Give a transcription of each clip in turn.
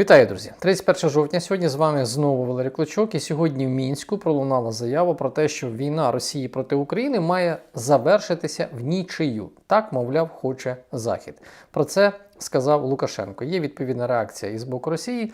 Вітаю, друзі! 31 жовтня. Сьогодні з вами знову Валерій Клочок. І сьогодні в мінську пролунала заява про те, що війна Росії проти України має завершитися в нічию. Так, мовляв, хоче Захід. Про це сказав Лукашенко. Є відповідна реакція із боку Росії,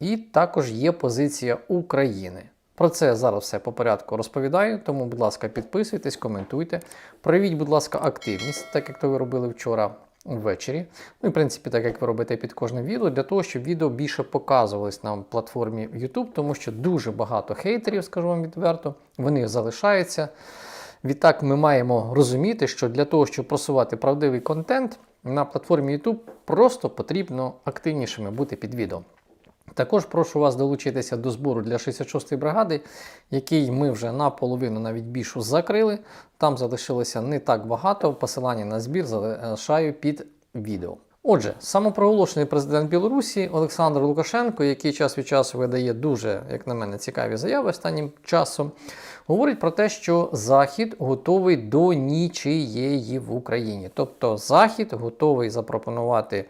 і також є позиція України. Про це зараз все по порядку розповідаю. Тому, будь ласка, підписуйтесь, коментуйте. Проявіть, будь ласка, активність, так як то ви робили вчора ввечері. Ну і в принципі, так як ви робите під кожним відео, для того, щоб відео більше показувались на платформі YouTube, тому що дуже багато хейтерів, скажу вам відверто, вони залишаються. Відтак, ми маємо розуміти, що для того, щоб просувати правдивий контент на платформі YouTube, просто потрібно активнішими бути під відео. Також прошу вас долучитися до збору для 66-ї бригади, який ми вже наполовину навіть більшу закрили. Там залишилося не так багато. Посилання на збір залишаю під відео. Отже, самопроголошений президент Білорусі Олександр Лукашенко, який час від часу видає дуже, як на мене, цікаві заяви останнім часом, говорить про те, що Захід готовий до нічиєї в Україні. Тобто Захід готовий запропонувати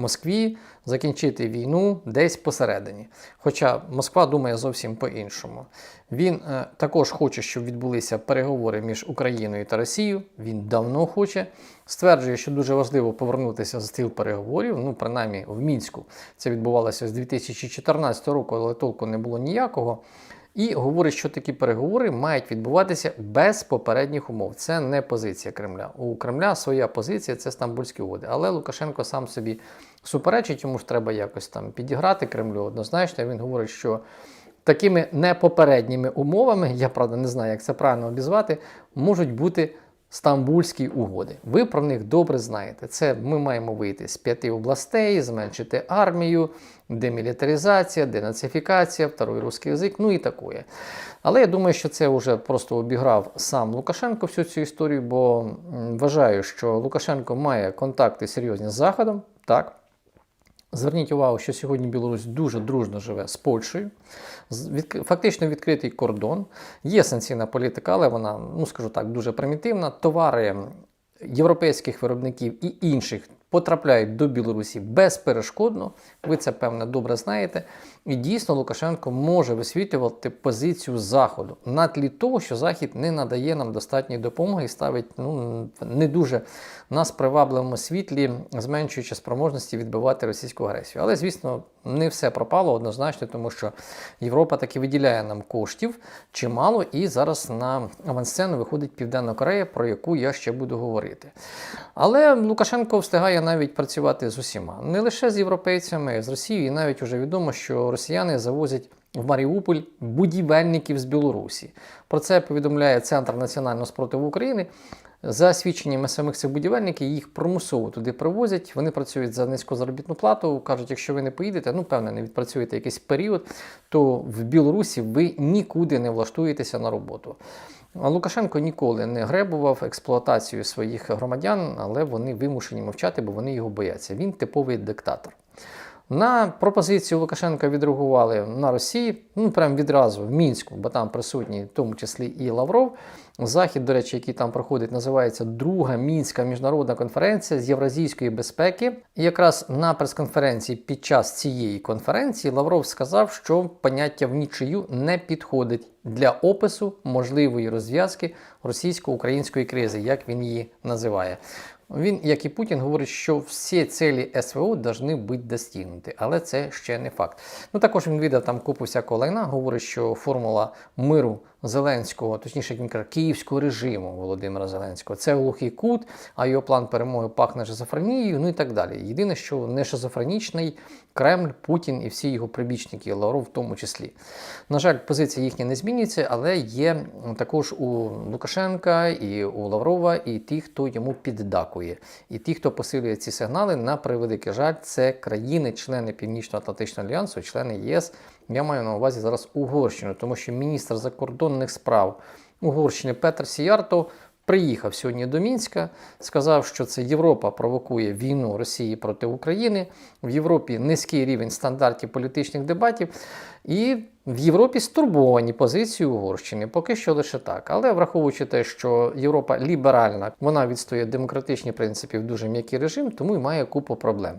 Москві закінчити війну десь посередині. Хоча Москва думає зовсім по-іншому. Він е, також хоче, щоб відбулися переговори між Україною та Росією. Він давно хоче. Стверджує, що дуже важливо повернутися за стіл переговорів. Ну, принаймні в мінську це відбувалося з 2014 року, але толку не було ніякого. І говорить, що такі переговори мають відбуватися без попередніх умов. Це не позиція Кремля. У Кремля своя позиція це стамбульські угоди. Але Лукашенко сам собі суперечить, йому ж треба якось там підіграти Кремлю. Однозначно, він говорить, що такими непопередніми умовами, я правда не знаю, як це правильно обізвати, можуть бути. Стамбульські угоди. Ви про них добре знаєте. Це ми маємо вийти з п'яти областей, зменшити армію, демілітаризація, денацифікація, второй русський язик, ну і таке. Але я думаю, що це вже просто обіграв сам Лукашенко всю цю історію, бо вважаю, що Лукашенко має контакти серйозні з Заходом. Так. Зверніть увагу, що сьогодні Білорусь дуже дружно живе з Польщею. Фактично відкритий кордон. Є санкційна політика, але вона, ну скажу так, дуже примітивна. Товари європейських виробників і інших потрапляють до Білорусі безперешкодно. Ви це певне добре знаєте. І дійсно Лукашенко може висвітлювати позицію Заходу на тлі того, що Захід не надає нам достатньої допомоги і ставить ну, не дуже нас привабливому світлі, зменшуючи спроможності відбивати російську агресію. Але, звісно, не все пропало однозначно, тому що Європа таки виділяє нам коштів чимало, і зараз на авансцену виходить Південна Корея, про яку я ще буду говорити. Але Лукашенко встигає навіть працювати з усіма, не лише з європейцями, з Росією, і навіть вже відомо, що росіяни завозять в Маріуполь будівельників з Білорусі. Про це повідомляє Центр національного спротиву України. За свідченнями самих цих будівельників, їх примусово туди привозять. Вони працюють за низьку заробітну плату. Кажуть, якщо ви не поїдете, ну певне, не відпрацюєте якийсь період, то в Білорусі ви нікуди не влаштуєтеся на роботу. Лукашенко ніколи не гребував експлуатацією своїх громадян, але вони вимушені мовчати, бо вони його бояться. Він типовий диктатор. На пропозицію Лукашенка відреагували на Росії, ну прямо відразу в Мінську, бо там присутні, в тому числі і Лавров. Захід, до речі, який там проходить, називається Друга мінська міжнародна конференція з євразійської безпеки. І якраз на прес-конференції під час цієї конференції Лавров сказав, що поняття в нічию не підходить для опису можливої розв'язки російсько-української кризи, як він її називає. Він, як і Путін, говорить, що всі цілі СВО повинні бути достигнуті, але це ще не факт. Ну також він віддав там купу всякого лайна, говорить, що формула миру Зеленського, точніше, як він каже, київського режиму Володимира Зеленського, це глухий кут, а його план перемоги пахне шизофренією, ну і так далі. Єдине, що не шизофренічний Кремль, Путін і всі його прибічники, Лавров в тому числі. На жаль, позиція їхня не змінюється, але є також у Лукашенка і у Лаврова, і ті, хто йому піддакує. І ті, хто посилює ці сигнали, на превеликий жаль, це країни-члени Північно-Атлантичного альянсу, члени ЄС. Я маю на увазі зараз Угорщину, тому що міністр закордонних справ Угорщини Петр Сіярто приїхав сьогодні до Мінська, сказав, що це Європа провокує війну Росії проти України. В Європі низький рівень стандартів політичних дебатів, і в Європі стурбовані позиції Угорщини. Поки що лише так. Але враховуючи те, що Європа ліберальна, вона відстоює демократичні принципи в дуже м'який режим, тому і має купу проблем.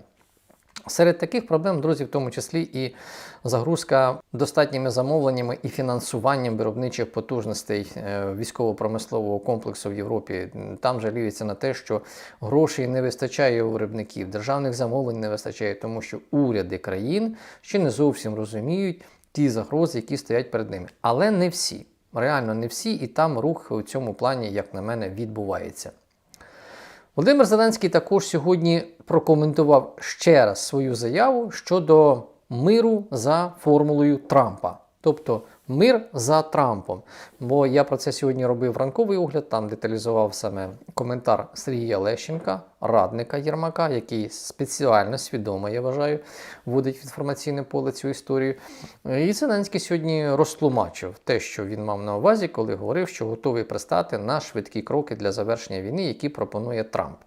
Серед таких проблем, друзі, в тому числі і загрузка достатніми замовленнями і фінансуванням виробничих потужностей е, військово-промислового комплексу в Європі. Там жаліються на те, що грошей не вистачає у виробників, державних замовлень не вистачає, тому що уряди країн ще не зовсім розуміють ті загрози, які стоять перед ними. Але не всі. Реально не всі, і там рух у цьому плані, як на мене, відбувається. Володимир Зеленський також сьогодні прокоментував ще раз свою заяву щодо миру за формулою Трампа. Тобто мир за Трампом. Бо я про це сьогодні робив ранковий огляд, там деталізував саме коментар Сергія Лещенка, радника Єрмака, який спеціально свідомо, я вважаю, вводить в інформаційне поле цю історію. І Зеленський сьогодні розтлумачив те, що він мав на увазі, коли говорив, що готовий пристати на швидкі кроки для завершення війни, які пропонує Трамп.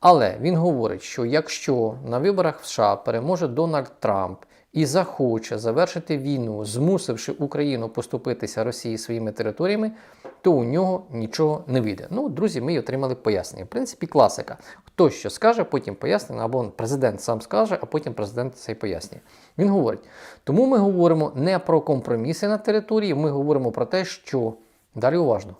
Але він говорить, що якщо на виборах в США переможе Дональд Трамп і захоче завершити війну, змусивши Україну поступитися Росії своїми територіями, то у нього нічого не вийде. Ну, друзі, ми й отримали пояснення. В принципі, класика. Хто що скаже, потім пояснення, або президент сам скаже, а потім президент це й пояснює. Він говорить: тому ми говоримо не про компроміси на території, ми говоримо про те, що далі уважно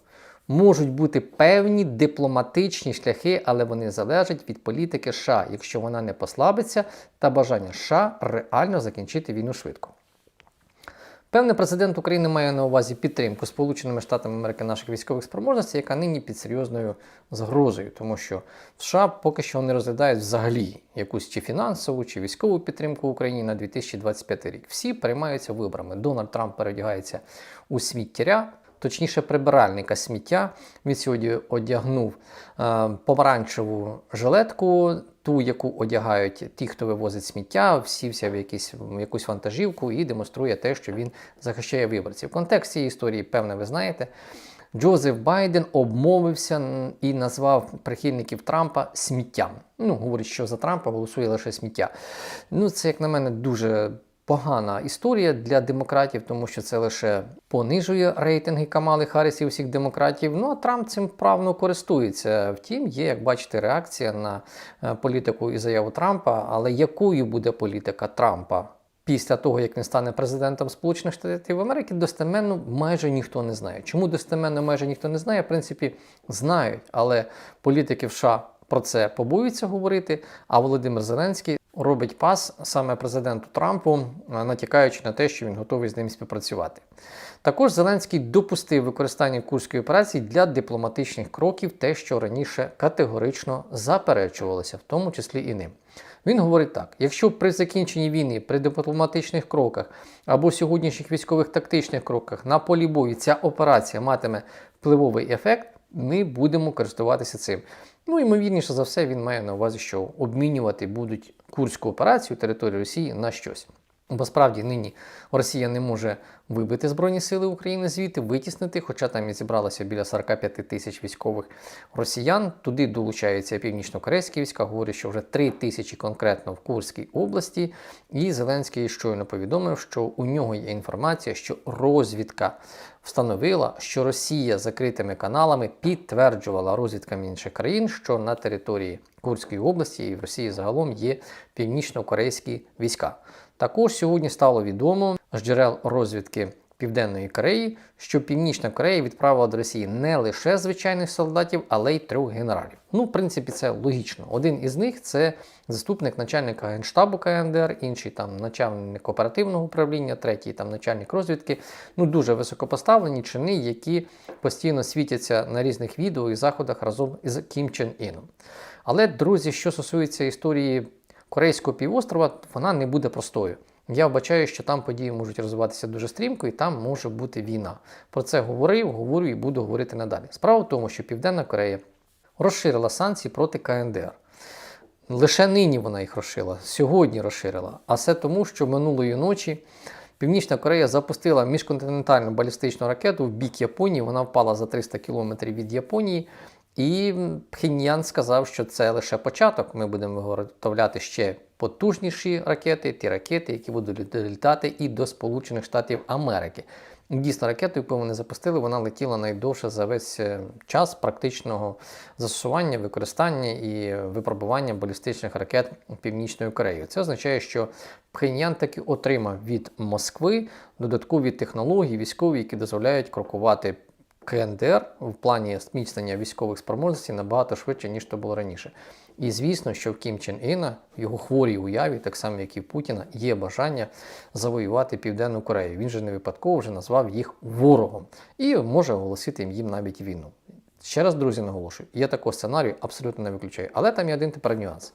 можуть бути певні дипломатичні шляхи, але вони залежать від політики США, якщо вона не послабиться, та бажання США реально закінчити війну швидко. Певне, президент України має на увазі підтримку Сполученими Штатами Америки наших військових спроможностей, яка нині під серйозною загрозою, тому що в США поки що не розглядають взагалі якусь чи фінансову, чи військову підтримку Україні на 2025 рік. Всі переймаються виборами. Дональд Трамп передягається у сміттяря точніше прибиральника сміття. Він сьогодні одягнув е, помаранчеву жилетку, ту, яку одягають ті, хто вивозить сміття, всівся в, якісь, в якусь вантажівку і демонструє те, що він захищає виборців. Контекст цієї історії, певне, ви знаєте. Джозеф Байден обмовився і назвав прихильників Трампа сміттям. Ну, говорить, що за Трампа голосує лише сміття. Ну, це, як на мене, дуже погана історія для демократів, тому що це лише понижує рейтинги Камали Харріс і усіх демократів. Ну а Трамп цим правно користується. Втім, є, як бачите, реакція на е, політику і заяву Трампа. Але якою буде політика Трампа? Після того, як він стане президентом Сполучених Штатів Америки, достеменно майже ніхто не знає. Чому достеменно майже ніхто не знає? В принципі, знають, але політики в США про це побоюються говорити. А Володимир Зеленський робить пас саме президенту Трампу, е, натякаючи на те, що він готовий з ним співпрацювати. Також Зеленський допустив використання курської операції для дипломатичних кроків, те, що раніше категорично заперечувалося, в тому числі і ним. Він говорить так: якщо при закінченні війни, при дипломатичних кроках або сьогоднішніх військових тактичних кроках на полі бою ця операція матиме впливовий ефект, ми будемо користуватися цим. Ну, ймовірніше за все, він має на увазі, що обмінювати будуть Курську операцію території Росії на щось. Бо справді нині Росія не може вибити Збройні Сили України звідти, витіснити, хоча там і зібралося біля 45 тисяч військових росіян. Туди долучаються північно-корейські війська, говорять, що вже 3 тисячі конкретно в Курській області. І Зеленський щойно повідомив, що у нього є інформація, що розвідка встановила, що Росія закритими каналами підтверджувала розвідкам інших країн, що на території Курської області і в Росії загалом є північно-корейські війська. Також сьогодні стало відомо з джерел розвідки Південної Кореї, що Північна Корея відправила до Росії не лише звичайних солдатів, але й трьох генералів. Ну, в принципі, це логічно. Один із них це заступник начальника генштабу КНДР, інший там начальник оперативного управління, третій там начальник розвідки. Ну дуже високопоставлені чини, які постійно світяться на різних відео і заходах разом із Кім Чен Іном. Але друзі, що стосується історії Корейського півострова, вона не буде простою. Я вбачаю, що там події можуть розвиватися дуже стрімко і там може бути війна. Про це говорив, говорю і буду говорити надалі. Справа в тому, що Південна Корея розширила санкції проти КНДР. Лише нині вона їх розширила, сьогодні розширила. А все тому, що минулої ночі Північна Корея запустила міжконтинентальну балістичну ракету в бік Японії. Вона впала за 300 кілометрів від Японії. І Пхеньян сказав, що це лише початок. Ми будемо виготовляти ще потужніші ракети, ті ракети, які будуть літати і до Сполучених Штатів Америки. Дійсно, ракету, яку вони запустили, вона летіла найдовше за весь е, час практичного застосування, використання і випробування балістичних ракет Північної Кореї. Це означає, що Пхеньян таки отримав від Москви додаткові технології військові, які дозволяють крокувати КНДР в плані зміцнення військових спроможностей набагато швидше, ніж то було раніше. І звісно, що в Кім Чен Іна, в його хворій уяві, так само як і в Путіна, є бажання завоювати Південну Корею. Він же не випадково вже назвав їх ворогом і може оголосити їм навіть війну. Ще раз, друзі, наголошую, я такого сценарію абсолютно не виключаю. Але там є один тепер нюанс.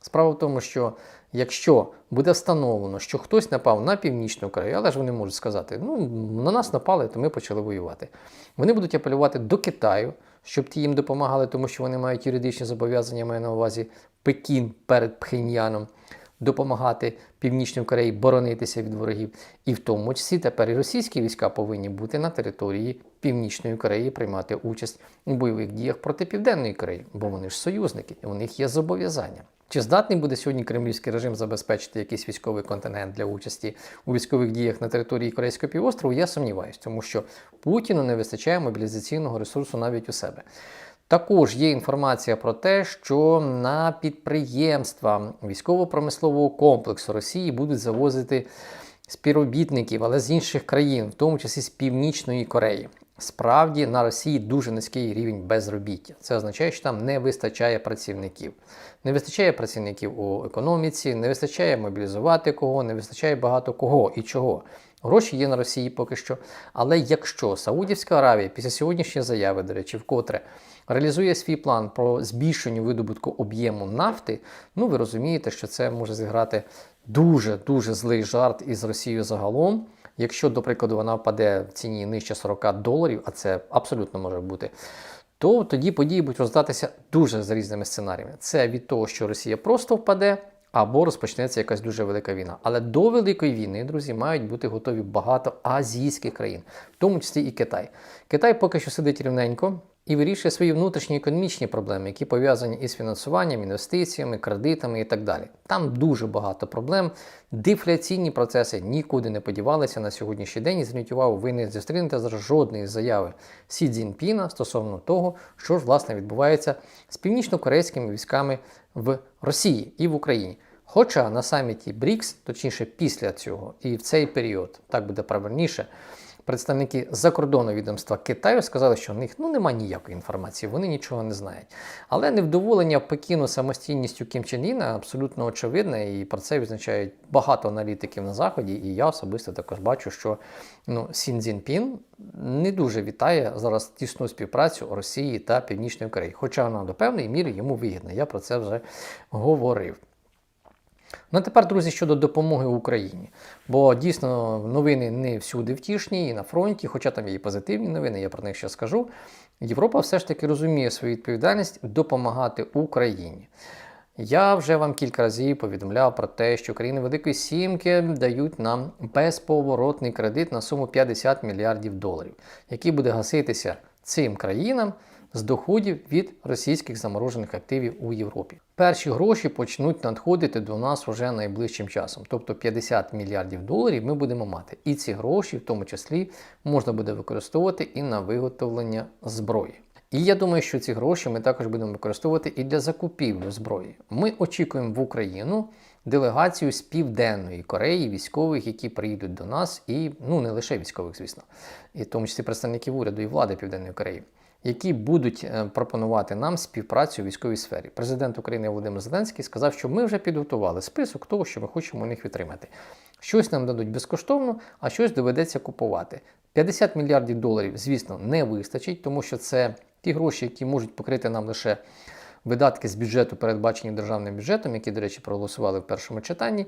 Справа в тому, що якщо буде встановлено, що хтось напав на північну Корею, але ж вони можуть сказати, ну на нас напали, то ми почали воювати. Вони будуть апелювати до Китаю, щоб ті їм допомагали, тому що вони мають юридичні зобов'язання, маю на увазі Пекін перед Пхеньяном. Допомагати Північній Кореї боронитися від ворогів, і в тому числі тепер і російські війська повинні бути на території Північної Кореї, приймати участь у бойових діях проти Південної Кореї, бо вони ж союзники, у них є зобов'язання. Чи здатний буде сьогодні кремлівський режим забезпечити якийсь військовий континент для участі у військових діях на території Корейського півострову? Я сумніваюся, тому що Путіну не вистачає мобілізаційного ресурсу навіть у себе. Також є інформація про те, що на підприємства військово-промислового комплексу Росії будуть завозити співробітників, але з інших країн, в тому числі з Північної Кореї. Справді на Росії дуже низький рівень безробіття. Це означає, що там не вистачає працівників. Не вистачає працівників у економіці, не вистачає мобілізувати кого, не вистачає багато кого і чого. Гроші є на Росії поки що. Але якщо Саудівська Аравія після сьогоднішньої заяви, до речі, вкотре реалізує свій план про збільшення видобутку об'єму нафти, ну ви розумієте, що це може зіграти дуже-дуже злий жарт із Росією загалом. Якщо, до прикладу, вона впаде в ціні нижче 40 доларів, а це абсолютно може бути, то тоді події будуть роздатися дуже за різними сценаріями. Це від того, що Росія просто впаде, або розпочнеться якась дуже велика війна. Але до великої війни, друзі, мають бути готові багато азійських країн, в тому числі і Китай. Китай поки що сидить рівненько і вирішує свої внутрішні економічні проблеми, які пов'язані із фінансуванням, інвестиціями, кредитами і так далі. Там дуже багато проблем. Дефляційні процеси нікуди не подівалися на сьогоднішній день. І зверніть увагу, ви не зустрінете зараз жодної заяви Сі Цзіньпіна стосовно того, що ж власне відбувається з північно-корейськими військами в Росії і в Україні. Хоча на саміті БРІКС, точніше після цього, і в цей період, так буде правильніше представники закордонного відомства Китаю сказали, що в них ну немає ніякої інформації, вони нічого не знають. Але невдоволення Пекіну самостійністю Кім Чен Іна абсолютно очевидне, і про це відзначають багато аналітиків на заході. І я особисто також бачу, що ну Сін Цзіньпін не дуже вітає зараз тісну співпрацю Росії та Північної Кореї, хоча вона до певної міри йому вигідна. Я про це вже говорив. Ну а тепер, друзі, щодо допомоги Україні. Бо дійсно новини не всюди втішні, і на фронті, хоча там є і позитивні новини, я про них ще скажу. Європа все ж таки розуміє свою відповідальність допомагати Україні. Я вже вам кілька разів повідомляв про те, що країни Великої Сімки дають нам безповоротний кредит на суму 50 мільярдів доларів, який буде гаситися цим країнам з доходів від російських заморожених активів у Європі. Перші гроші почнуть надходити до нас вже найближчим часом, тобто 50 мільярдів доларів ми будемо мати. І ці гроші, в тому числі, можна буде використовувати і на виготовлення зброї. І я думаю, що ці гроші ми також будемо використовувати і для закупівлі зброї. Ми очікуємо в Україну делегацію з Південної Кореї, військових, які приїдуть до нас, і ну не лише військових, звісно, і в тому числі представників уряду і влади Південної Кореї які будуть е, пропонувати нам співпрацю у військовій сфері. Президент України Володимир Зеленський сказав, що ми вже підготували список того, що ми хочемо у них відтримати. Щось нам дадуть безкоштовно, а щось доведеться купувати. 50 мільярдів доларів, звісно, не вистачить, тому що це ті гроші, які можуть покрити нам лише видатки з бюджету, передбачені державним бюджетом, які, до речі, проголосували в першому читанні.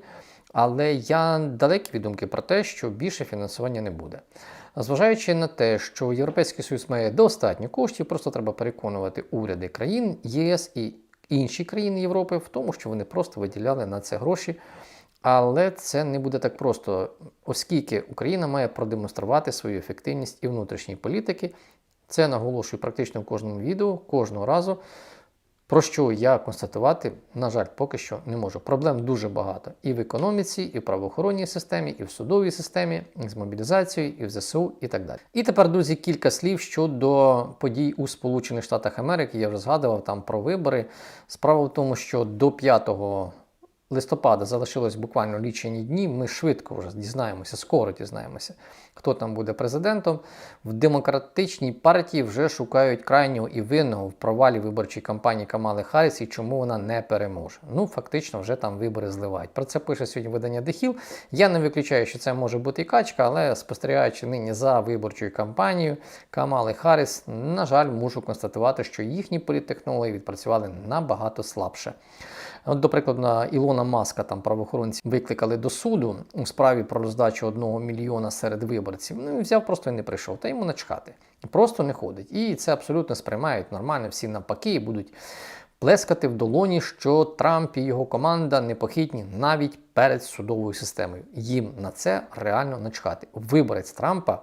Але я далекий від думки про те, що більше фінансування не буде. Зважаючи на те, що Європейський Союз має достатньо коштів, просто треба переконувати уряди країн ЄС і інші країни Європи в тому, що вони просто виділяли на це гроші. Але це не буде так просто, оскільки Україна має продемонструвати свою ефективність і внутрішньої політики. Це наголошую практично в кожному відео, кожного разу. Про що я констатувати, на жаль, поки що не можу. Проблем дуже багато і в економіці, і в правоохоронній системі, і в судовій системі, і з мобілізацією, і в ЗСУ, і так далі. І тепер, друзі, кілька слів щодо подій у Сполучених Штатах Америки. Я вже згадував там про вибори. Справа в тому, що до 5 листопада залишилось буквально лічені дні. Ми швидко вже дізнаємося, скоро дізнаємося, хто там буде президентом. В демократичній партії вже шукають крайнього і винного в провалі виборчої кампанії Камали Харріс і чому вона не переможе. Ну, фактично, вже там вибори зливають. Про це пише сьогодні видання Дехіл. Я не виключаю, що це може бути і качка, але спостерігаючи нині за виборчою кампанією Камали Харріс, на жаль, мушу констатувати, що їхні політтехнології відпрацювали набагато слабше. От, до прикладу, на Ілона Маска там правоохоронці викликали до суду у справі про роздачу одного мільйона серед виборців. Ну і взяв просто і не прийшов, та йому начхати. Просто не ходить. І це абсолютно сприймають нормально, всі навпаки, будуть плескати в долоні, що Трамп і його команда непохитні навіть перед судовою системою. Їм на це реально начхати. Виборець Трампа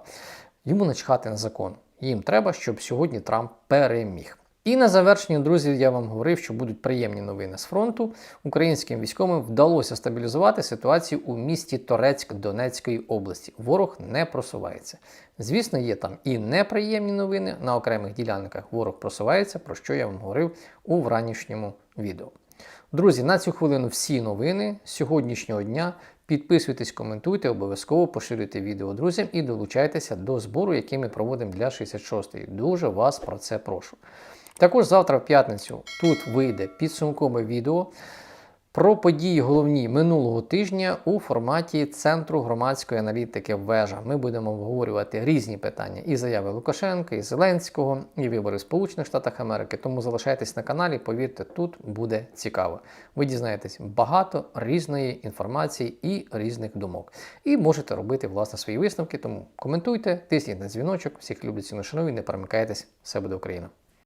йому начхати на закон. Їм треба, щоб сьогодні Трамп переміг. І на завершення, друзі, я вам говорив, що будуть приємні новини з фронту. Українським військовим вдалося стабілізувати ситуацію у місті Торецьк Донецької області. Ворог не просувається. Звісно, є там і неприємні новини на окремих ділянках. Ворог просувається, про що я вам говорив у вранішньому відео. Друзі, на цю хвилину всі новини сьогоднішнього дня. Підписуйтесь, коментуйте, обов'язково поширюйте відео друзям і долучайтеся до збору, який ми проводимо для 66-ї. Дуже вас про це прошу. Також завтра в п'ятницю тут вийде підсумкове відео про події головні минулого тижня у форматі Центру громадської аналітики Вежа. Ми будемо обговорювати різні питання і заяви Лукашенка, і Зеленського, і вибори в Сполучених Штатах Америки. Тому залишайтесь на каналі, повірте, тут буде цікаво. Ви дізнаєтесь багато різної інформації і різних думок. І можете робити власне свої висновки. Тому коментуйте, тисніть на дзвіночок. Всіх люблю ціну шановні, не перемикайтесь. Все буде Україна!